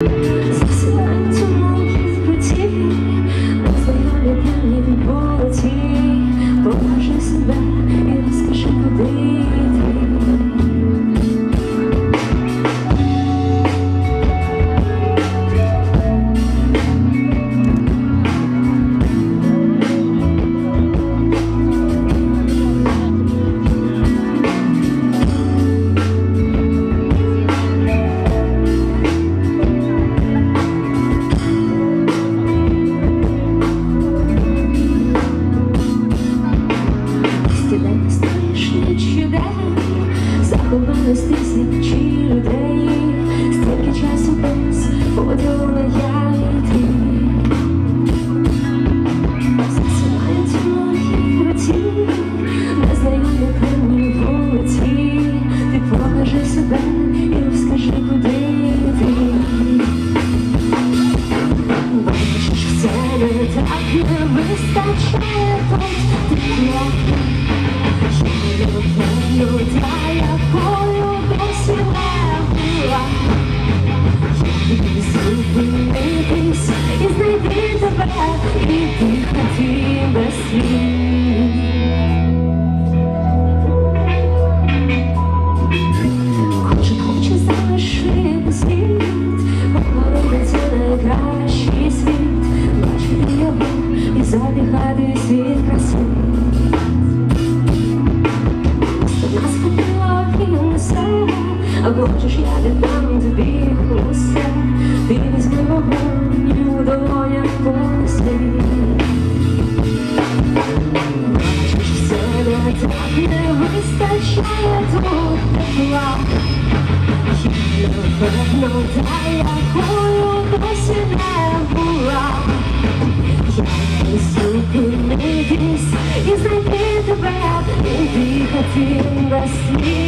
you. Стідень стоїш ніч день, заховались тисячі людей, стільки часу без поділу на я і ти. Засилають у моїй руці, незнайомі. Ти покажи себе і розкажи, куди йти. Бачиш, все не так не вистачає тут тепло. Зупинитись і знайти тебе, і дихати без слів. А хочеш я віддам тобі усе, ти візьми вогонь у долонях понеси. Бачиш, все не так не вистачає тут тепла. Я напевно та, якою досі не була. Не зупинитись і знайти тебе, і дихати без слів.